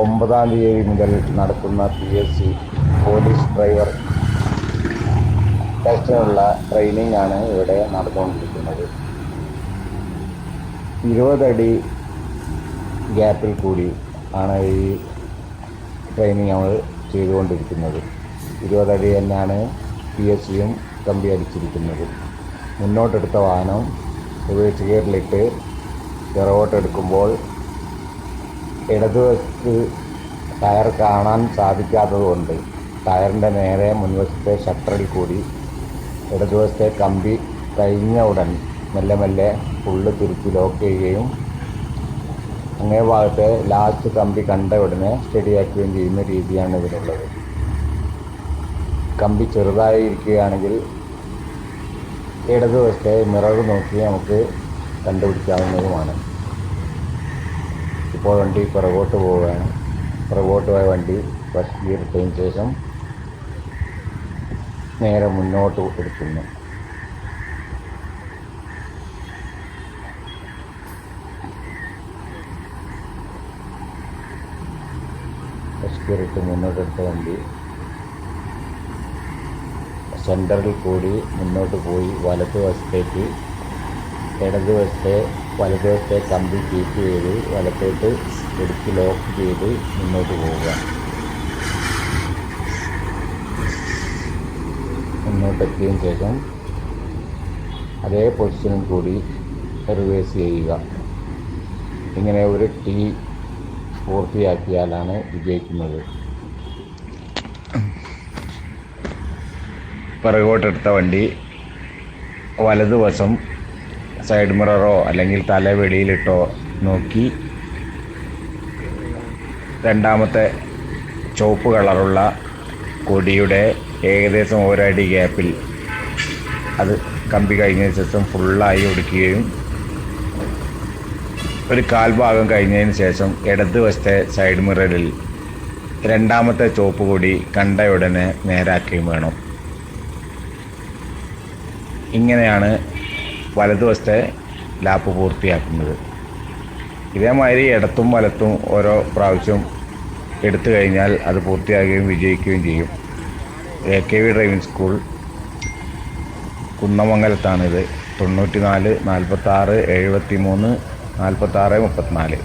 ഒമ്പതാം തീയതി മുതൽ നടക്കുന്ന P S C police driver ടെസ്റ്റിനുള്ള training ആണ് ഇവിടെ നടന്നുകൊണ്ടിരിക്കുന്നത്. ഇരുപതടി ഗ്യാപ്പിൽ കൂടി ആണ് ഈ ട്രെയിനിങ് നമ്മൾ ചെയ്തുകൊണ്ടിരിക്കുന്നത്. ഇരുപതടി തന്നെയാണ് പി എസ് സിയും കമ്പി അടിച്ചിരിക്കുന്നത്. മുന്നോട്ടെടുത്ത വാഹനം റിവേഴ്സ് ഗിയറിലിട്ട് പിറകോട്ടെടുക്കുമ്പോൾ ഇടതുവശത്ത് ടയർ കാണാൻ സാധിക്കാത്തതുകൊണ്ട് ടയറിന്റെ നേരെ മുൻവശത്തെ ഷട്ടറിൽ കൂടി ഇടതുവശത്തെ കമ്പി കഴിഞ്ഞ ഉടൻ മെല്ലെ മെല്ലെ ഫുള്ള് തിരിച്ച് ലോക്ക് ചെയ്യുകയും അങ്ങേ ഭാഗത്തെ ലാസ്റ്റ് കമ്പി കണ്ട ഉടനെ സ്റ്റഡിയാക്കുകയും ചെയ്യുന്ന രീതിയാണ് ഇതിനുള്ളത് കമ്പി ചെറുതായി ഇരിക്കുകയാണെങ്കിൽ ഇടതുവശത്തെ മിറർ നോക്കി നമുക്ക് കണ്ടുപിടിക്കാവുന്നതുമാണ്. ഇപ്പോൾ വണ്ടി പുറകോട്ട് പോവുകയാണ്. പുറകോട്ട് പോയ വണ്ടി ഫസ്റ്റ് ഗിയർ ഇട്ടതിന് ശേഷം നേരെ മുന്നോട്ട് എടുക്കുന്നു. ഫസ്റ്റ് ഗിയർ ഇട്ട് മുന്നോട്ടെടുത്ത വണ്ടി സെന്ററിൽ കൂടി മുന്നോട്ട് പോയി വലത് വശത്തേക്ക് ഇടത് വശത്തെ വലത് വശത്തെ കമ്പി കീപ്പ് ചെയ്ത് വലത്തോട്ട് എടുത്ത് ലോക്ക് ചെയ്ത് മുന്നോട്ട് പോവുക. മുന്നോട്ടെത്തിയതിന് ശേഷം അതേ പൊസിഷനും കൂടി റിവേഴ്സ് ചെയ്യുക. ഇങ്ങനെ ഒരു ടീ പൂർത്തിയാക്കിയാലാണ് വിജയിക്കുന്നത്. പിറകോട്ടെടുത്ത വണ്ടി വലതുവശം സൈഡ് മിററോ അല്ലെങ്കിൽ തല വെളിയിലിട്ടോ നോക്കി രണ്ടാമത്തെ ചുവപ്പ് കളറുള്ള കൊടിയുടെ ഏകദേശം ഒരടി ഗ്യാപ്പിൽ അത് കമ്പി കഴിഞ്ഞതിന് ശേഷം ഫുള്ളായി ഒടുക്കുകയും ഒരു കാൽഭാഗം കഴിഞ്ഞതിന് ശേഷം ഇടത് വശത്തെ സൈഡ് മിററിൽ രണ്ടാമത്തെ ചുവപ്പ് കൊടി കണ്ട ഉടനെ നേരാക്കുകയും വേണം. ഇങ്ങനെയാണ് വലതുവശത്തെ ലാപ്പ് പൂർത്തിയാക്കുന്നത്. ഇതേമാതിരി ഇടത്തും വലത്തും ഓരോ പ്രാവശ്യം എടുത്തു കഴിഞ്ഞാൽ അത് പൂർത്തിയാകുകയും വിജയിക്കുകയും ചെയ്യും. A K V driving school കുന്നമംഗലത്താണിത്. തൊണ്ണൂറ്റി നാല് നാൽപ്പത്താറ് എഴുപത്തി മൂന്ന് നാൽപ്പത്താറ് മുപ്പത്തിനാല്.